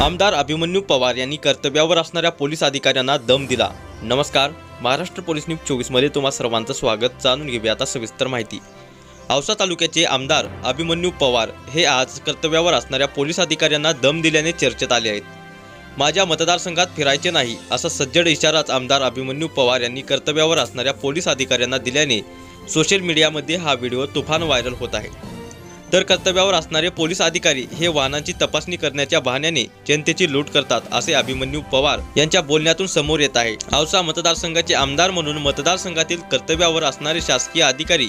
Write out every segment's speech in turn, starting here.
आमदार अभिमन्यू पवार यांनी कर्तव्यावर असणाऱ्या पोलीस अधिकाऱ्यांना दम दिला. नमस्कार महाराष्ट्र पोलीस न्यूज चोवीसमध्ये तुम्हा सर्वांचं स्वागत. जाणून घेऊया आता सविस्तर माहिती. औसा तालुक्याचे आमदार अभिमन्यू पवार हे आज कर्तव्यावर असणाऱ्या पोलीस अधिकाऱ्यांना दम दिल्याने चर्चेत आले आहेत. माझ्या मतदारसंघात फिरायचे नाही असा सज्जड इशाराच आमदार अभिमन्यू पवार यांनी कर्तव्यावर असणाऱ्या पोलीस अधिकाऱ्यांना दिल्याने सोशल मीडियामध्ये हा व्हिडिओ तुफान व्हायरल होत आहे. तर कर्तव्यावर असणारे पोलीस अधिकारी हे वाहनांची तपासणी करण्याच्या बहाण्याने जनतेची लूट करतात असे अभिमन्यू पवार यांच्या बोलण्यातून समोर येत आहे. औसा मतदारसंघाचे आमदार म्हणून मतदारसंघातील कर्तव्यावर असणारे शासकीय अधिकारी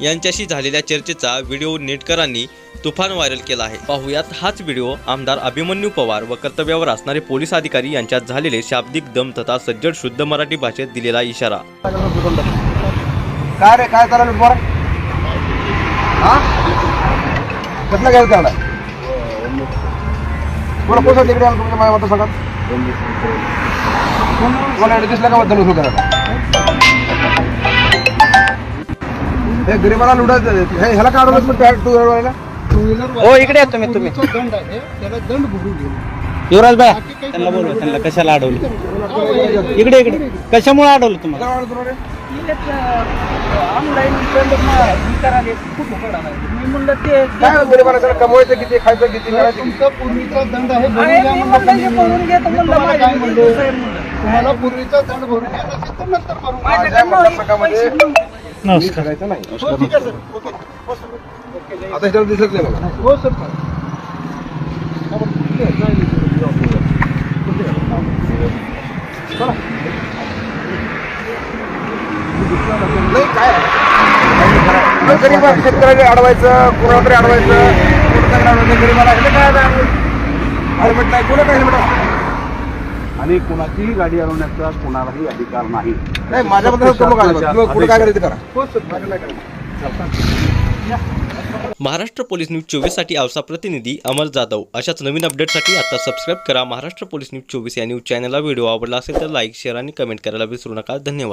यांच्याशी झालेल्या चर्चेचा व्हिडिओ नेटकरांनी तुफान व्हायरल केला आहे. पाहुयात हाच व्हिडिओ आमदार अभिमन्यू पवार व कर्तव्यावर असणारे पोलीस अधिकारी यांच्यात झालेले शाब्दिक दम तथा सज्जड शुद्ध मराठी भाषेत दिलेला इशारा. काय रे काय चाललं कसला घ्यायचं त्याला कोणा कोणत्या तिकडे आलं तुमच्या माझ्या मतदारसंघात कोणा दिसला का मतदान सुरू करायला? हे गरीबाला लुटायचं हे ह्याला अडवलं पण टू व्हीलरवाल्याला हो इकडे या तुम्ही तुम्ही. दंड आहे त्याला दंड भरून घेऊ युवराज भाई त्यांना बोलवा त्यांना कशाला अडवलं? इकडे इकडे. कशामुळे अडवलं तुम्हाला? रे? ऑनलाईन दंड विचाराले खूप आहे मी म्हणलं ते काय हो गरीबाला कमवायचं किती खायचं किती? तुमचा पूर्वीचा दंड आहे भरून मी म्हणलं काय म्हणलो. तुम्हाला पूर्वीचा दंड भरून घ्या नसेल तर नंतर. माझ्या हो ठीक आहे सर. ओके. हो, सर. आता ह्याच्यावर दिसत नाही मला. हो सर. नाही काय? गरीब शेतकऱ्याला अडवायचं तरी अडवायचं कोणाला अडवायचं गरीबाला हे काय हेल्मेट नाही कोणा काय हेल्मेट आणि कुणाचीही गाडी अडवण्याचा कोणालाही अधिकार नाही. नाही माझ्याबद्दल करू काय तुम्ही कुठे काय करायचं करा? हो. महाराष्ट्र पोलीस न्यूज चोवीससाठी आवसा प्रतिनिधी अमर जाधव. अशाच नवीन अपडेटसाठी आता सबस्क्राईब करा. महाराष्ट्र पोलीस न्यूज चोवीस या न्यूज चॅनलला व्हिडिओ आवडला असेल तर लाईक शेअर आणि कमेंट करायला विसरू नका. धन्यवाद.